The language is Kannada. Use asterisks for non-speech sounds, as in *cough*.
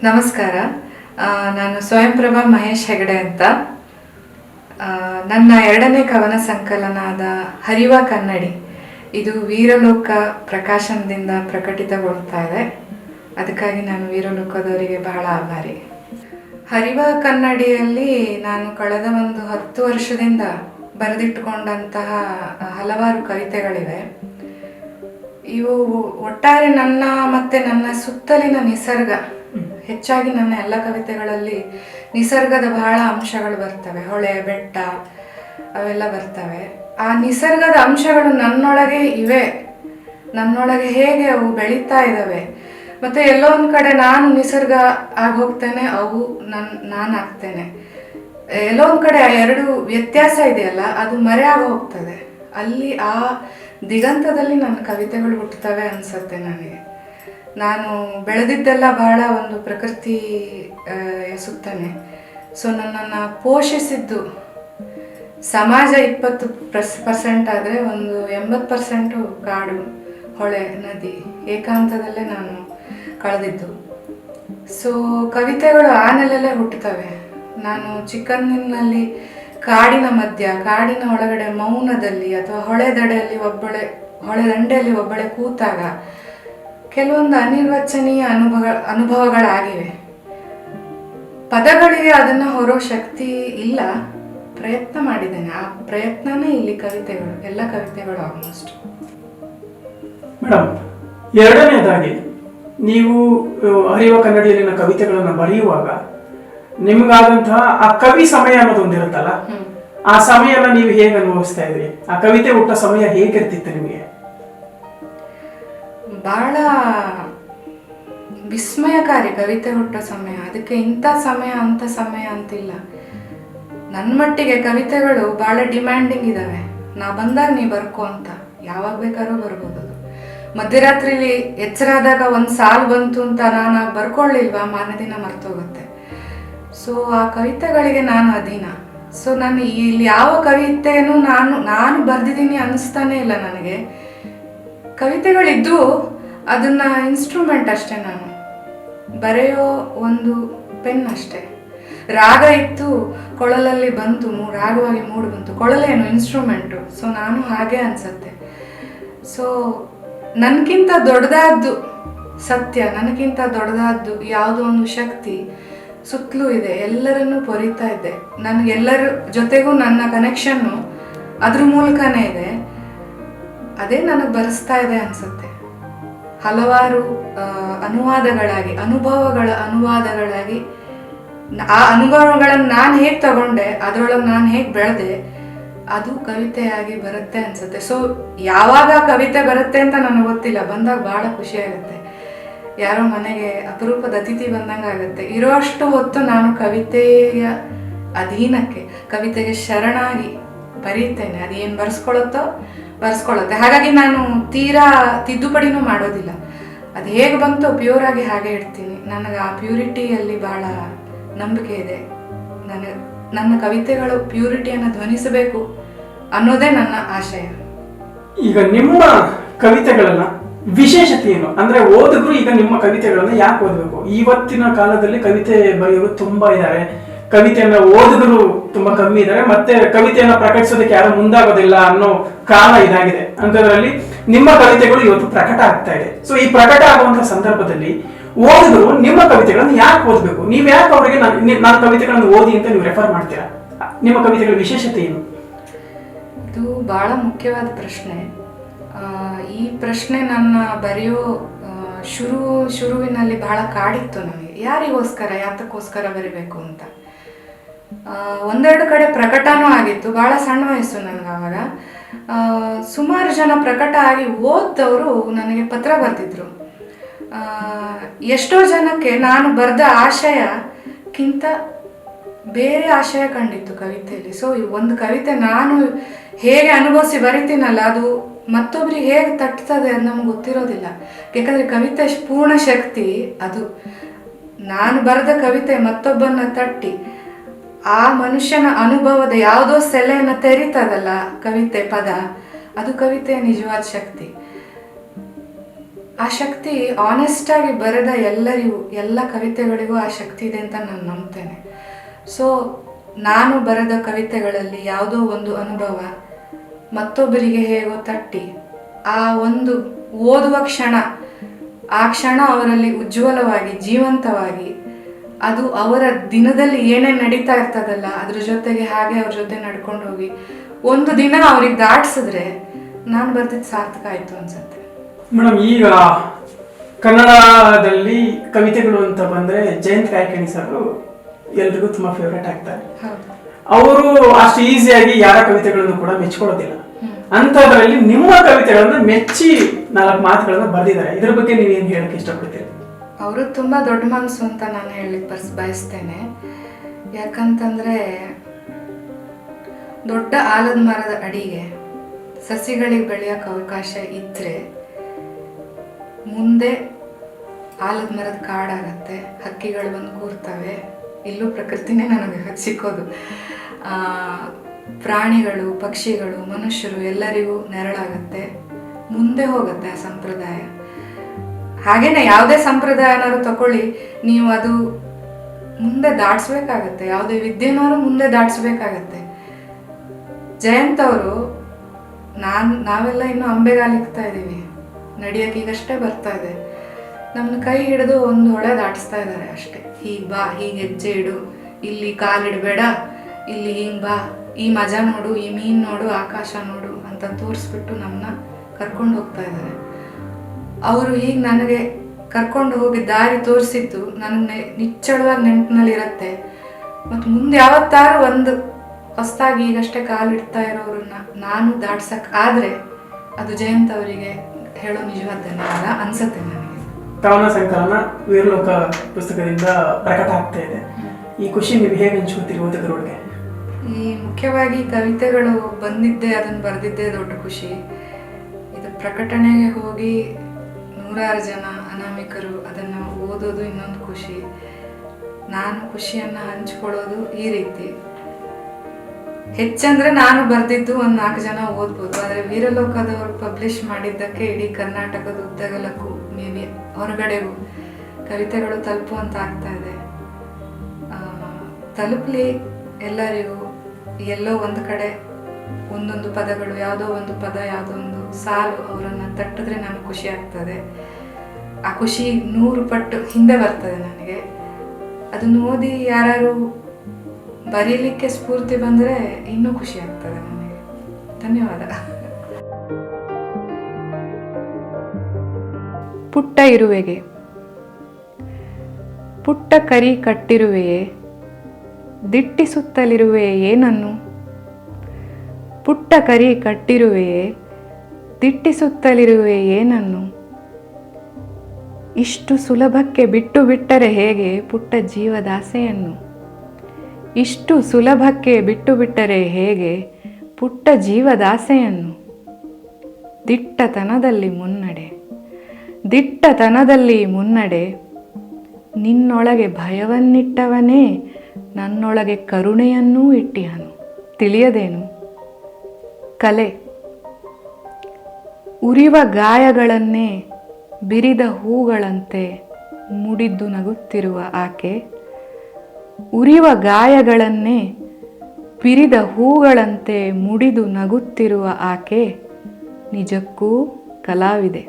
ನಮಸ್ಕಾರ. ನಾನು ಸ್ವಯಂಪ್ರಭಾ ಮಹೇಶ್ ಹೆಗಡೆ ಅಂತ. ನನ್ನ ಎರಡನೇ ಕವನ ಸಂಕಲನ ಆದ ಹರಿವ ಕನ್ನಡಿ. ಇದು ವೀರಲೋಕ ಪ್ರಕಾಶನದಿಂದ ಪ್ರಕಟಿತಗೊಳ್ತಾ ಇದೆ. ಅದಕ್ಕಾಗಿ ನಾನು ವೀರಲೋಕದವರಿಗೆ ಬಹಳ ಆಭಾರಿ. ಹರಿವ ಕನ್ನಡಿಯಲ್ಲಿ ನಾನು ಕಳೆದ ಒಂದು ಹತ್ತು ವರ್ಷದಿಂದ ಬರೆದಿಟ್ಟುಕೊಂಡಂತಹ ಹಲವಾರು ಕವಿತೆಗಳಿವೆ. ಇವು ಒಟ್ಟಾರೆ ನನ್ನ ಮತ್ತೆ ನನ್ನ ಸುತ್ತಲಿನ ನಿಸರ್ಗ ಹೆಚ್ಚಾಗಿ ನನ್ನ ಎಲ್ಲ ಕವಿತೆಗಳಲ್ಲಿ ನಿಸರ್ಗದ ಬಹಳ ಅಂಶಗಳು ಬರ್ತವೆ. ಹೊಳೆ, ಬೆಟ್ಟ ಅವೆಲ್ಲ ಬರ್ತವೆ. ಆ ನಿಸರ್ಗದ ಅಂಶಗಳು ನನ್ನೊಳಗೆ ಇವೆ. ನನ್ನೊಳಗೆ ಹೇಗೆ ಅವು ಬೆಳೀತಾ ಇದ್ದಾವೆ? ಮತ್ತೆ ಎಲ್ಲೋ ಒಂದ್ ಕಡೆ ನಾನು ನಿಸರ್ಗ ಆಗಿ ಹೋಗ್ತೇನೆ ಅವು ನನ್ನ ನಾನು ಆಗ್ತೇನೆ ಎಲ್ಲೋ ಒಂದ್ ಕಡೆ ಆ ಎರಡು ವ್ಯತ್ಯಾಸ ಇದೆಯಲ್ಲ, ಅದು ಮರೆಯಾಗಿ ಹೋಗ್ತದೆ. ಅಲ್ಲಿ ಆ ದಿಗಂತದಲ್ಲಿ ನನ್ನ ಕವಿತೆಗಳು ಹುಟ್ಟುತ್ತವೆ ಅನಿಸುತ್ತೆ ನನಗೆ. ನಾನು ಬೆಳೆದಿದ್ದೆಲ್ಲ ಬಹಳ ಒಂದು ಪ್ರಕೃತಿ ಸುತ್ತಾನೆ ಸೊ ನನ್ನನ್ನು ಪೋಷಿಸಿದ್ದು ಸಮಾಜ ಇಪ್ಪತ್ತು ಪ್ರಸ್, ಪರ್ಸೆಂಟ್ ಆದರೆ ಒಂದು ಎಂಬತ್ತು ಪರ್ಸೆಂಟು ಕಾಡು, ಹೊಳೆ, ನದಿ ಏಕಾಂತದಲ್ಲೇ ನಾನು ಕಳೆದಿದ್ದು. ಸೊ ಕವಿತೆಗಳು ಆ ನೆಲೆಯಲ್ಲೇ ಹುಟ್ಟುತ್ತವೆ. ನಾನು ಚಿಕ್ಕಂದಿನಲ್ಲಿ ಕಾಡಿನ ಮಧ್ಯ, ಕಾಡಿನ ಒಳಗಡೆ ಮೌನದಲ್ಲಿ ಅಥವಾ ಹೊಳೆ ದಡೆಯಲ್ಲಿ ಒಬ್ಬಳೆ ಹೊಳೆ ದಂಡೆಯಲ್ಲಿ ಒಬ್ಬಳೆ ಕೂತಾಗ ಕೆಲವೊಂದು ಅನಿರ್ವಚನೀಯ ಅನುಭವ ಅನುಭವಗಳಾಗಿವೆ. ಪದಗಳಿಗೆ ಅದನ್ನು ಹೊರೋ ಶಕ್ತಿ ಇಲ್ಲ. ಪ್ರಯತ್ನ ಮಾಡಿದ್ದೇನೆ. ಆ ಪ್ರಯತ್ನನೇ ಇಲ್ಲಿ ಕವಿತೆಗಳು ಎಲ್ಲ ಕವಿತೆಗಳು ಆಲ್ಮೋಸ್ಟ್ ಮೇಡಮ್ ಎರಡನೇದಾಗಿ ನೀವು ಅರಿಯುವ ಹರಿಯುವ ಕನ್ನಡಿಯಲ್ಲಿನ ಕವಿತೆಗಳನ್ನು ಬರೆಯುವಾಗ ನಿಮ್ಗಾದಂತಹ ಆ ಕವಿ ಸಮಯ ಅನ್ನೋದೊಂದಿರುತ್ತಲ್ಲ ಆ ಸಮಯನ ನೀವು ಹೇಗೆ ಅನುಭವಿಸ್ತಾ ಇದ್ರಿ ಆ ಕವಿತೆ ಹುಟ್ಟ ಸಮಯ ಹೇಗಿರ್ತಿತ್ತು ನಿಮಗೆ? ಬಹಳ ವಿಸ್ಮಯಕಾರಿ ಕವಿತೆ ಹುಟ್ಟೋ ಸಮಯ. ಅದಕ್ಕೆ ಇಂಥ ಸಮಯ ಅಂತ ಸಮಯ ಅಂತಿಲ್ಲ. ನನ್ನ ಮಟ್ಟಿಗೆ ಕವಿತೆಗಳು ಬಹಳ ಡಿಮ್ಯಾಂಡಿಂಗ್ ಇದ್ದಾವೆ ನಾ ಬಂದಾಗ ನೀ ಬರ್ಕೋ ಅಂತ. ಯಾವಾಗ ಬೇಕಾದ್ರೂ ಬರ್ಬೋದು ಮಧ್ಯರಾತ್ರಿಲಿ ಎಚ್ಚರಾದಾಗ ಒಂದು ಸಾಲು ಬಂತು ಅಂತ ನಾನು ಬರ್ಕೊಳ್ಳಿಲ್ವಾ? ಮಾರನೇ ದಿನ ಮರ್ತೋಗುತ್ತೆ. ಸೊ ಆ ಕವಿತೆಗಳಿಗೆ ನಾನು ಅಧೀನ. ಸೊ ನಾನು ಇಲ್ಲಿ ಯಾವ ಕವಿತೆಯನ್ನು ನಾನು ನಾನು ಬರೆದಿದ್ದೀನಿ ಅನ್ನಿಸ್ತಾನೇ ಇಲ್ಲ ನನಗೆ. ಕವಿತೆಗಳಿದ್ದು ಅದನ್ನ ಇನ್ಸ್ಟ್ರೂಮೆಂಟ್ ಅಷ್ಟೇ ನಾನು. ಬರೆಯೋ ಒಂದು ಪೆನ್ ಅಷ್ಟೇ. ರಾಗ ಇತ್ತು, ಕೊಳಲಲ್ಲಿ ಬಂತು ರಾಗವಾಗಿ ಮೂಡು ಬಂತು. ಕೊಳಲೇನು ಇನ್ಸ್ಟ್ರೂಮೆಂಟು ಸೊ ನಾನು ಹಾಗೆ ಅನ್ಸತ್ತೆ. ಸೊ ನನಗಿಂತ ದೊಡ್ಡದಾದ್ದು ಸತ್ಯ ನನಗಿಂತ ದೊಡ್ಡದಾದ್ದು ಯಾವುದೋ ಒಂದು ಶಕ್ತಿ, ಸುತ್ತಲೂ ಇದೆ, ಎಲ್ಲರನ್ನೂ ಪೊರಿತಾ ಇದೆ. ನನಗೆಲ್ಲರ ಜೊತೆಗೂ ನನ್ನ ಕನೆಕ್ಷನ್ನು ಅದ್ರ ಮೂಲಕನೇ ಇದೆ. ಅದೇ ನನಗೆ ಬರೆಸ್ತಾ ಇದೆ ಅನ್ಸುತ್ತೆ. ಹಲವಾರು ಅನುವಾದಗಳಾಗಿ, ಅನುಭವಗಳ ಅನುವಾದಗಳಾಗಿ ಆ ಅನುಭವಗಳನ್ನು ನಾನು ಹೇಗೆ ತಗೊಂಡೆ, ಅದರೊಳಗೆ ನಾನು ಹೇಗೆ ಬೆಳೆದೆ, ಅದು ಕವಿತೆಯಾಗಿ ಬರುತ್ತೆ ಅನ್ಸುತ್ತೆ. ಸೊ ಯಾವಾಗ ಕವಿತೆ ಬರುತ್ತೆ ಅಂತ ನನಗೆ ಗೊತ್ತಿಲ್ಲ, ಬಂದಾಗ ಭಾಳ ಖುಷಿ ಆಗುತ್ತೆ. ಯಾರೋ ಮನೆಗೆ ಅಪರೂಪದ ಅತಿಥಿ ಬಂದಂಗೆ ಆಗುತ್ತೆ. ಇರೋಷ್ಟು ಹೊತ್ತು ನಾನು ಕವಿತೆಯ ಅಧೀನಕ್ಕೆ, ಕವಿತೆಗೆ ಶರಣಾಗಿ ಬರೀತೇನೆ. ಅದೇನು ಬರ್ಸ್ಕೊಳತ್ತೋ ಬರ್ಸ್ಕೊಳತ್ತೆ ಹಾಗಾಗಿ ನಾನು ತೀರಾ ತಿದ್ದುಪಡಿನೂ ಮಾಡೋದಿಲ್ಲ. ಅದು ಹೇಗೆ ಬಂತು ಪ್ಯೂರ್ ಆಗಿ ಹಾಗೆ ಇಡ್ತೀನಿ. ನನಗೆ ಆ ಪ್ಯೂರಿಟಿಯಲ್ಲಿ ಬಹಳ ನಂಬಿಕೆ ಇದೆ. ನನಗೆ ನನ್ನ ಕವಿತೆಗಳು ಪ್ಯೂರಿಟಿಯನ್ನು ಧ್ವನಿಸಬೇಕು ಅನ್ನೋದೇ ನನ್ನ ಆಶಯ. ಈಗ ನಿಮ್ಮ ಕವಿತೆಗಳನ್ನ ವಿಶೇಷತೆ ಏನು ಅಂದ್ರೆ ಓದಿದ್ರು ಈಗ ನಿಮ್ಮ ಕವಿತೆಗಳನ್ನ ಯಾಕೆ ಓದಬೇಕು? ಇವತ್ತಿನ ಕಾಲದಲ್ಲಿ ಕವಿತೆ ಬರೆಯೋರು ತುಂಬಾ ಇದ್ದಾರೆ ಕವಿತೆಯನ್ನ ಓದಿದ್ರು ತುಂಬಾ ಕಮ್ಮಿ ಇದ್ದಾರೆ. ಮತ್ತೆ ಕವಿತೆಯನ್ನ ಪ್ರಕಟಿಸೋದಕ್ಕೆ ಯಾರು ಮುಂದಾಗೋದಿಲ್ಲ ಅನ್ನೋ ಕಾಲ ಇದಾಗಿದೆ. ಅಂತದ್ರಲ್ಲಿ ನಿಮ್ಮ ಕವಿತೆಗಳು ಇವತ್ತು ಪ್ರಕಟ ಆಗ್ತಾ ಇದೆ. ಸೊ ಈ ಪ್ರಕಟ ಆಗುವಂತ ಸಂದರ್ಭದಲ್ಲಿ ಓದಿದ್ರು ನಿಮ್ಮ ಕವಿತೆಗಳನ್ನು ಯಾಕೆ ಓದಬೇಕು? ನೀವ್ ಯಾಕೆ ಅವರಿಗೆ ನನ್ನ ಕವಿತೆಗಳನ್ನು ಓದಿ ಅಂತ ನೀವು ರೆಫರ್ ಮಾಡ್ತೀರಾ? ನಿಮ್ಮ ಕವಿತೆಗಳ ವಿಶೇಷತೆ ಏನು? ಇದು ಬಹಳ ಮುಖ್ಯವಾದ ಪ್ರಶ್ನೆ. ಈ ಪ್ರಶ್ನೆ ನನ್ನ ಬರೆಯೋ ಶುರು ಶುರುವಿನಲ್ಲಿ ಬಹಳ ಕಾಡಿತ್ತು ನನಗೆ. ಯಾರಿಗೋಸ್ಕರ, ಯಾತಕ್ಕೋಸ್ಕರ ಬರಿಬೇಕು ಅಂತ? ಒಂದೆರಡು ಕಡೆ ಪ್ರಕಟನೂ ಆಗಿತ್ತು. ಬಹಳ ಸಣ್ಣ ವಯಸ್ಸು ನನಗೆ ಆವಾಗ ಸುಮಾರು ಜನ ಪ್ರಕಟ ಆಗಿ ಓದ್ದವರು ನನಗೆ ಪತ್ರ ಬರ್ತಿದ್ರು. ಎಷ್ಟೋ ಜನಕ್ಕೆ ನಾನು ಬರೆದ ಆಶಯಕ್ಕಿಂತ ಬೇರೆ ಆಶಯ ಕಂಡಿತ್ತು ಕವಿತೆಯಲ್ಲಿ. ಸೊ ಒಂದು ಕವಿತೆ ನಾನು ಹೇಗೆ ಅನುಭವಿಸಿ ಬರಿತೀನಲ್ಲ, ಅದು ಮತ್ತೊಬ್ರಿಗೆ ಹೇಗೆ ತಟ್ತದೆ ಅಂತ ನಮ್ಗೆ ಗೊತ್ತಿರೋದಿಲ್ಲ. ಯಾಕಂದರೆ ಕವಿತೆ ಪೂರ್ಣ ಶಕ್ತಿ ಅದು. ನಾನು ಬರೆದ ಕವಿತೆ ಮತ್ತೊಬ್ಬನ ತಟ್ಟಿ ಆ ಮನುಷ್ಯನ ಅನುಭವದ ಯಾವುದೋ ಸೆಲೆಯನ್ನು ತೆರಿತದಲ್ಲ ಕವಿತೆ ಪದ, ಅದು ಕವಿತೆಯ ನಿಜವಾದ ಶಕ್ತಿ. ಆ ಶಕ್ತಿ ಆನೆಸ್ಟ್ ಆಗಿ ಬರೆದ ಎಲ್ಲರಿಗೂ, ಎಲ್ಲ ಕವಿತೆಗಳಿಗೂ ಆ ಶಕ್ತಿ ಇದೆ ಅಂತ ನಾನು ನಂಬ್ತೇನೆ. ಸೊ ನಾನು ಬರೆದ ಕವಿತೆಗಳಲ್ಲಿ ಯಾವುದೋ ಒಂದು ಅನುಭವ ಮತ್ತೊಬ್ಬರಿಗೆ ಹೇಗೋ ತಟ್ಟಿ, ಆ ಒಂದು ಓದುವ ಕ್ಷಣ, ಆ ಕ್ಷಣ ಅವರಲ್ಲಿ ಉಜ್ವಲವಾಗಿ, ಜೀವಂತವಾಗಿ ಅದು ಅವರ ದಿನದಲ್ಲಿ ಏನೇನು ನಡೀತಾ ಇರ್ತದಲ್ಲ ಅದ್ರ ಜೊತೆಗೆ ಹಾಗೆ ಅವ್ರ ಜೊತೆ ನಡ್ಕೊಂಡು ಹೋಗಿ. ಒಂದು ದಿನ ಅವ್ರಿಗೆ ದಾಟ್ಸಿದ್ರೆ ನಾನು ಬರ್ದಿದ್ದು ಸಾರ್ಥಕ ಆಯ್ತು ಅನ್ಸುತ್ತೆ. ಮೇಡಮ್ ಈಗ ಕನ್ನಡದಲ್ಲಿ ಕವಿತೆಗಳು ಅಂತ ಬಂದ್ರೆ ಜಯಂತ್ ಕಾಯ್ಕಣಿ ಸರ್ ಎಲ್ರಿಗೂ ತುಂಬಾ ಫೇವ್ರೇಟ್ ಆಗ್ತಾರೆ. ಅವರು ಅಷ್ಟು ಈಸಿಯಾಗಿ ಯಾರ ಕವಿತೆಗಳನ್ನು ಕೂಡ ಮೆಚ್ಕೊಳ್ಳೋದಿಲ್ಲ. ಅಂತದ್ರಲ್ಲಿ ನಿಮ್ಮ ಕವಿತೆಗಳನ್ನ ಮೆಚ್ಚಿ ನಾಲ್ಕು ಮಾತುಗಳನ್ನ ಬರೆದಿದ್ದಾರೆ. ಇದ್ರ ಬಗ್ಗೆ ನೀವೇನು ಹೇಳಕ್ ಇಷ್ಟಪಡ್ತೀರಿ? ಅವರು ತುಂಬ ದೊಡ್ಡ ಮನಸ್ಸು ಅಂತ ನಾನು ಹೇಳಲಿಕ್ಕೆ ಬರ್ಸ್ ಬಯಸ್ತೇನೆ. ಯಾಕಂತಂದರೆ ದೊಡ್ಡ ಆಲದ ಮರದ ಅಡಿಗೆ, ಸಸಿಗಳಿಗೆ ಬೆಳೆಯೋಕೆ ಅವಕಾಶ ಇದ್ದರೆ ಮುಂದೆ ಆಲದ ಮರದ ಕಾಡಾಗತ್ತೆ, ಹಕ್ಕಿಗಳು ಬಂದು ಕೂರ್ತವೆ, ಇಲ್ಲೂ ಪ್ರಕೃತಿನೇ ನನಗೆ *laughs* ಸಿಕ್ಕೋದು. ಪ್ರಾಣಿಗಳು, ಪಕ್ಷಿಗಳು, ಮನುಷ್ಯರು ಎಲ್ಲರಿಗೂ ನೆರಳಾಗತ್ತೆ, ಮುಂದೆ ಹೋಗುತ್ತೆ ಆ ಸಂಪ್ರದಾಯ. ಹಾಗೇನೆ ಯಾವುದೇ ಸಂಪ್ರದಾಯನಾದ್ರು ತಗೊಳ್ಳಿ ನೀವು ಅದು ಮುಂದೆ ದಾಟಿಸ್ಬೇಕಾಗತ್ತೆ. ಯಾವುದೇ ವಿದ್ಯೆನಾದ್ರು ಮುಂದೆ ದಾಟಿಸ್ಬೇಕಾಗತ್ತೆ. ಜಯಂತ್ ಅವರು, ನಾನು, ನಾವೆಲ್ಲ ಇನ್ನು ಅಂಬೆಗಾಲಿಕ್ತಾ ಇದ್ದೀವಿ ನಡೆಯೋಕೆ ಈಗಷ್ಟೇ ಬರ್ತಾ ಇದೆ. ನಮ್ಮನ್ನ ಕೈ ಹಿಡಿದು ಒಂದು ಹೊಳೆ ದಾಟಿಸ್ತಾ ಇದ್ದಾರೆ ಅಷ್ಟೇ. ಹೀಗೆ ಬಾ, ಹೀಗೆ ಹೆಜ್ಜೆ ಇಡು. ಇಲ್ಲಿ ಕಾಲಿಡಬೇಡ ಇಲ್ಲಿ ಹಿಂಗೆ ಬಾ. ಈ ಮಜಾ ನೋಡು, ಈ ಮೀನು ನೋಡು, ಆಕಾಶ ನೋಡು ಅಂತ ತೋರಿಸ್ಬಿಟ್ಟು ನಮ್ಮನ್ನ ಕರ್ಕೊಂಡು ಹೋಗ್ತಾ ಇದ್ದಾರೆ ಅವರು ಈಗ ನನಗೆ ಕರ್ಕೊಂಡು ಹೋಗಿ ದಾರಿ ತೋರಿಸಿದ್ದು ನನ್ನ ನಿಚ್ಚಳವಾಗಿ ನೆನಪಿನಲ್ಲಿರುತ್ತೆ. ಮತ್ತು ಮುಂದೆ ಯಾವತ್ತಾರು ಒಂದು ಹೊಸದಾಗಿ ಈಗಷ್ಟೇ ಕಾಲಿಡ್ತಾ ಇರೋರನ್ನ ನಾನು ದಾಟ್ಸಕ್ ಆದರೆ ಅದು ಜಯಂತ್ ಅವರಿಗೆ ಹೇಳೋ ನಿಜವಾದ ಧನ್ಯವಾದ ಅನ್ಸುತ್ತೆ ನನಗೆ. ಕವನ ಸಂಕಲನ ವೀರಲೋಕ ಪುಸ್ತಕದಿಂದ ಪ್ರಕಟ ಆಗ್ತಾ ಇದೆ. ಈ ಖುಷಿ ನೀವು ಹೇಗೆ ಹಂಚ್ಕೋತೀರಿ ಓದುಗರೊಳಗೆ ಈ ಮುಖ್ಯವಾಗಿ ಕವಿತೆಗಳು ಬಂದಿದ್ದೆ ಅದನ್ನು ಬರೆದಿದ್ದೇ ದೊಡ್ಡ ಖುಷಿ. ಇದು ಪ್ರಕಟಣೆಗೆ ಹೋಗಿ ನೂರಾರು ಜನ ಅನಾಮಿಕರು ಅದನ್ನು ಓದೋದು ಇನ್ನೊಂದು ಖುಷಿ. ನಾನು ಖುಷಿಯನ್ನು ಹಂಚ್ಕೊಳ್ಳೋದು ಈ ರೀತಿ. ಹೆಚ್ಚಂದ್ರೆ ನಾನು ಬರೆದಿದ್ದು ಒಂದು ನಾಲ್ಕು ಜನ ಓದ್ಬೋದು. ಆದರೆ ವೀರಲೋಕದವರು ಪಬ್ಲಿಷ್ ಮಾಡಿದ್ದಕ್ಕೆ ಇಡೀ ಕರ್ನಾಟಕದ ಉದ್ದಗಲಕ್ಕೂ ಮೇ ಬಿ ಹೊರಗಡೆಗೂ ಕವಿತೆಗಳು ತಲುಪುವಂತ ಆಗ್ತಾ ಇದೆ. ತಲುಪಲಿ ಎಲ್ಲರಿಗೂ ಎಲ್ಲೋ ಒಂದು ಕಡೆ ಒಂದೊಂದು ಪದಗಳು, ಯಾವುದೋ ಒಂದು ಪದ, ಯಾವುದೋ ಒಂದು ಸಾಲು ಅವರನ್ನು ತಟ್ಟಿದ್ರೆ ನನಗೆ ಖುಷಿ ಆಗ್ತದೆ. ಆ ಖುಷಿ ನೂರು ಪಟ್ಟು ಹಿಂದೆ ಬರ್ತದೆ ನನಗೆ. ಅದನ್ನು ಓದಿ ಯಾರು ಬರೀಲಿಕ್ಕೆ ಸ್ಫೂರ್ತಿ ಬಂದರೆ ಇನ್ನೂ ಖುಷಿ ಆಗ್ತದೆ ನನಗೆ. ಧನ್ಯವಾದ. ಪುಟ್ಟ ಇರುವೆಗೆ. ಪುಟ್ಟ ಕರಿ ಕಟ್ಟಿರುವೆಯೇ. ದಿಟ್ಟಿಸುತ್ತಲಿರುವೆಯೇ ಏನನ್ನು? ಪುಟ್ಟ ಕರಿ ಕಟ್ಟಿರುವೆಯೇ. ದಿಟ್ಟಿಸುತ್ತಲಿರುವೆ ಏನನ್ನು? ಇಷ್ಟು ಸುಲಭಕ್ಕೆ ಬಿಟ್ಟು ಬಿಟ್ಟರೆ ಹೇಗೆ ಪುಟ್ಟ ಜೀವದಾಸೆಯನ್ನು? ಇಷ್ಟು ಸುಲಭಕ್ಕೆ ಬಿಟ್ಟು ಬಿಟ್ಟರೆ ಹೇಗೆ ಪುಟ್ಟ ಜೀವದಾಸೆಯನ್ನು? ದಿಟ್ಟತನದಲ್ಲಿ ಮುನ್ನಡೆ ದಿಟ್ಟತನದಲ್ಲಿ ಮುನ್ನಡೆ. ನಿನ್ನೊಳಗೆ ಭಯವನ್ನಿಟ್ಟವನೇ, ನನ್ನೊಳಗೆ ಕರುಣೆಯನ್ನೂ ಇಟ್ಟಿಯನು ತಿಳಿಯದೇನು? ಕಲೆ. ಉರಿವ ಗಾಯಗಳನ್ನೇ ಬಿರಿದ ಹೂಗಳಂತೆ ಮುಡಿದ್ದು ನಗುತ್ತಿರುವ ಆಕೆ, ಉರಿವ ಗಾಯಗಳನ್ನೇ ಬಿರಿದ ಹೂಗಳಂತೆ ಮುಡಿದು ನಗುತ್ತಿರುವ ಆಕೆ ನಿಜಕ್ಕೂ ಕಲಾವಿದೆ.